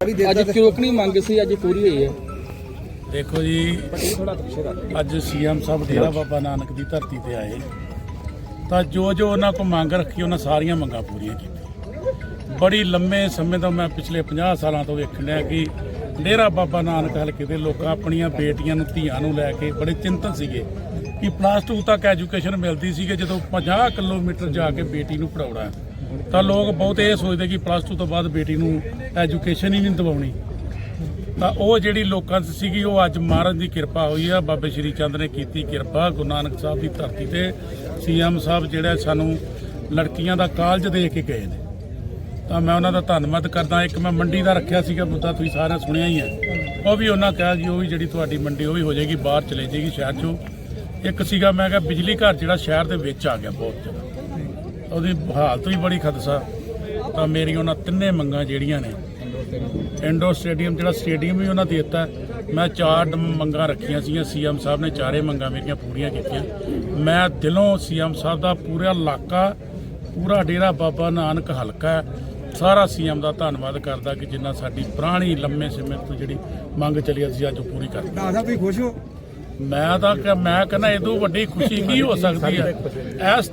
ਅੱਜ ਕਿਰੋਕਣੀ ਮੰਗ ਸੀ ਅੱਜ ਪੂਰੀ ਹੋਈ ਹੈ। ਦੇਖੋ ਜੀ ਅੱਜ ਸੀਐਮ ਸਾਹਿਬ ਡੇਰਾ ਬਾਬਾ ਨਾਨਕ ਦੀ ਧਰਤੀ ਤੇ ਆਏ। ਤਾਂ ਜੋ ਜੋ ਉਹਨਾਂ ਕੋ ਮੰਗ ਰੱਖੀ ਉਹਨਾਂ ਸਾਰੀਆਂ ਮੰਗਾਂ ਪੂਰੀਆਂ ਕੀਤੀਆਂ। ਬੜੀ ਲੰਮੇ ਸਮੇਂ ਤੋਂ ਮੈਂ ਪਿਛਲੇ 50 ਸਾਲਾਂ ਤੋਂ ਵੇਖਣ ਡਿਆ ਕਿ ਡੇਰਾ ਬਾਬਾ ਨਾਨਕ ਹਲਕੇ ਦੇ ਲੋਕ ਆਪਣੀਆਂ ਬੇਟੀਆਂ ਨੂੰ ਧੀਆਂ ਨੂੰ ਲੈ ਕੇ ਬੜੇ ਚਿੰਤਨ ਸੀਗੇ। ਕਿ ਪਲੱਸ 2 ਤੱਕ ਐਜੂਕੇਸ਼ਨ ਮਿਲਦੀ ਸੀ ਕਿ ਜਦੋਂ 50 ਕਿਲੋਮੀਟਰ ਜਾ ਕੇ ਬੇਟੀ ਨੂੰ ਪੜਾਉਣਾ ਤਾਂ ਲੋਕ ਬਹੁਤ ਇਹ ਸੋਚਦੇ ਕਿ ਪਲੱਸ 2 ਤੋਂ ਬਾਅਦ ਬੇਟੀ ਨੂੰ ਐਜੂਕੇਸ਼ਨ ਹੀ ਨਹੀਂ ਦਿਵਾਉਣੀ। ਤਾਂ ਉਹ ਜਿਹੜੀ ਲੋਕਾਂ 'ਚ ਸੀਗੀ, ਉਹ ਅੱਜ ਮਹਾਰਾਜ ਦੀ ਕਿਰਪਾ ਹੋਈ ਆ। ਬਾਬੇ ਸ਼੍ਰੀ ਚੰਦ ਨੇ ਕੀਤੀ ਕਿਰਪਾ, ਗੁਰੂ ਨਾਨਕ ਸਾਹਿਬ ਦੀ ਧਰਤੀ ਤੇ ਸੀਐਮ ਸਾਹਿਬ ਜਿਹੜਾ ਸਾਨੂੰ ਲੜਕੀਆਂ ਦਾ ਕਾਲਜ ਦੇ ਕੇ ਗਏ ਨੇ। ਤਾਂ ਮੈਂ ਉਹਨਾਂ ਦਾ ਧੰਨਵਾਦ ਕਰਦਾ। ਇੱਕ ਮੈਂ ਮੰਡੀ ਦਾ ਰੱਖਿਆ ਸੀਗਾ, ਮੁੱਦਾ ਤੁਸੀਂ ਸਾਰਿਆਂ ਸੁਣਿਆ ਹੀ ਹੈ। ਉਹ ਵੀ ਉਹਨਾਂ ਕਿਹਾ ਕਿ ਉਹ ਵੀ ਜਿਹੜੀ ਤੁਹਾਡੀ ਮੰਡੀ, ਉਹ ਵੀ ਹੋ ਜਾਏਗੀ, ਬਾਹਰ ਚਲੇ ਜਾਏਗੀ ਸ਼ਹਿਰ 'ਚੋਂ। ਇੱਕ ਸੀਗਾ ਮੈਂ ਕਿਹਾ ਬਿਜਲੀ ਘਰ ਜਿਹੜਾ ਸ਼ਹਿਰ ਦੇ ਵਿੱਚ ਆ ਗਿਆ ਬਹੁਤ ਜ਼ਿਆਦਾ। ਉਹਦੀ ਹਾਲਤ ਵੀ ਬੜੀ ਖਦਸਾ। ਤਾਂ ਮੇਰੀ ਉਹਨਾਂ ਤਿੰਨੇ ਮੰਗਾਂ ਜਿਹੜੀਆਂ ਨੇ ਇੰਡੋਰ ਸਟੇਡੀਅਮ ਜਿਹੜਾ ਸਟੇਡੀਅਮ ਵੀ ਉਹਨਾਂ ਦੇ ਦਿੱਤਾ। ਮੈਂ ਚਾਰ ਮੰਗਾਂ ਰੱਖੀਆਂ ਸੀਗੀਆਂ ਸੀਐਮ ਸਾਹਿਬ ਨੇ ਚਾਰੇ ਮੰਗਾਂ ਮੇਰੀਆਂ ਪੂਰੀਆਂ ਕੀਤੀਆਂ। ਮੈਂ ਦਿਲੋਂ ਸੀਐਮ ਸਾਹਿਬ ਦਾ ਪੂਰਾ ਇਲਾਕਾ ਪੂਰਾ ਡੇਰਾ ਬਾਬਾ ਨਾਨਕ ਹਲਕਾ ਹੈ, ਸਾਰਾ ਸੀਐਮ ਦਾ ਧੰਨਵਾਦ ਕਰਦਾ ਕਿ ਜਿੰਨਾ ਸਾਡੀ ਪੁਰਾਣੀ ਲੰਮੇ ਸਮੇਂ ਤੋਂ ਜਿਹੜੀ ਮੰਗ ਚੱਲੀ ਅਸੀਂ ਅੱਜ ਉਹ ਪੂਰੀ ਕਰ ਦਿੱਤੀ। ਦਾਦਾ ਵੀ ਖੁਸ਼ ਹੋ? ਮੈਂ ਤਾਂ ਮੈਂ ਕਹਿੰਦਾ ਇਹ ਤੋਂ ਵੱਡੀ ਖੁਸ਼ੀ ਕੀ ਹੋ ਸਕਦੀ ਹੈ? ਇਸ